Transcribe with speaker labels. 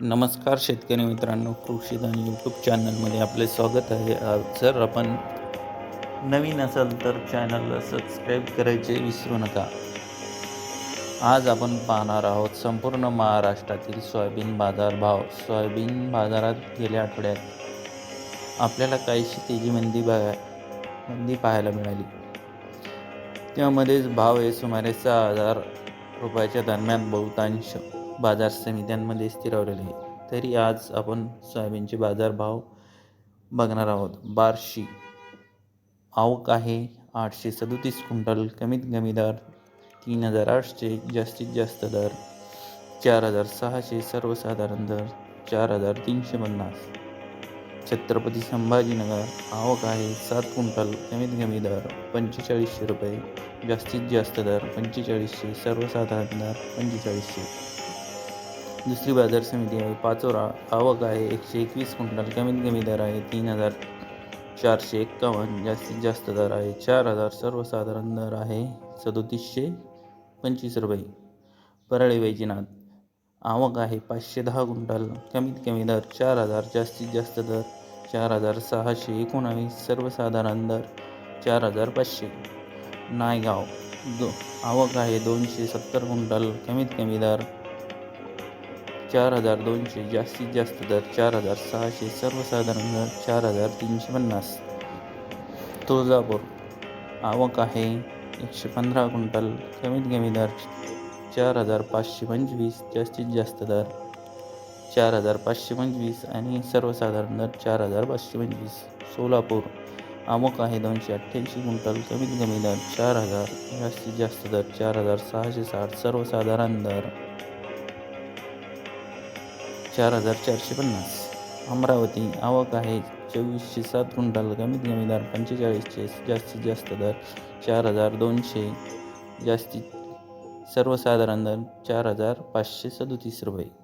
Speaker 1: नमस्कार शेतकरी मित्रांनो कृषीधन यूट्यूब चॅनलमध्ये आपले स्वागत आहे. जर आपण नवीन असाल तर चॅनलला सबस्क्राईब करायचे विसरू नका. आज आपण पाहणार आहोत संपूर्ण महाराष्ट्रातील सोयाबीन बाजार भाव. सोयाबीन बाजारात गेल्या आठवड्यात आपल्याला काहीशी तेजी मंदी बघा मंदी पाहायला मिळाली. त्यामध्येच भाव हे सुमारे सहा हजार रुपयाच्या दरम्यान बहुतांश बाजार समित्यांमध्ये स्थिरावलेले आहे तरी आज आपण सोयाबीनचे बाजारभाव बघणार आहोत. बारशी आवक आहे आठशे सदोतीस क्विंटल कमीत कमी दर तीन हजार आठशे जास्तीत जास्त दर चार हजार सहाशे सर्वसाधारण दर चार हजार तीनशे पन्नास. छत्रपती संभाजीनगर आवक आहे सात क्विंटल कमीत कमी दर पंचेचाळीसशे रुपये जास्तीत जास्त दर पंचेचाळीसशे सर्वसाधारण दर पंचेचाळीसशे. दुसरी बाजार समिती आहे. पाचोरा आवक आहे. एकशे एकवीस क्विंटल कमीत कमी दर आहे. तीन हजार चारशे एक्कावन्न जास्तीत जास्त दर आहे. चार हजार सर्वसाधारण दर आहे. सदोतीसशे पंचवीस रुपये. परळी वैजनाथ. आवक आहे. पाचशे दहा क्विंटल कमीत कमी दर. चार हजार जास्तीत जास्त दर. चार हजार सहाशे एकोणावीस सर्वसाधारण दर. चार हजार पाचशे. नायगाव. दो आवक आहे. दोनशे सत्तर क्विंटल कमीत कमी दर. चार हजार दोनशे जास्तीत जास्त दर चार हजार सहाशे सर्वसाधारण दर चार हजार तीनशे पन्नास. तुळजापूर आवक आहे एकशे पंधरा क्विंटल कमीत कमी दर चार हजार पाचशे पंचवीस जास्तीत जास्त दर चार हजार पाचशे पंचवीस आणि सर्वसाधारण दर चार हजार पाचशे पंचवीस. सोलापूर आवक आहे दोनशे अठ्ठ्याऐंशी क्विंटल कमीत कमी दर चार हजार जास्तीत जास्त दर चार हजार सहाशे साठ सर्वसाधारण दर चार हजार चारशे पन्नास. अमरावती आवक आहे चोवीसशे सात क्विंटल कमीत कमी दर पंचेचाळीसशे जास्तीत जास्त दर चार हजार दोनशे जास्तीत सर्वसाधारण दर चार हजार पाचशे सदोतीस रुपये.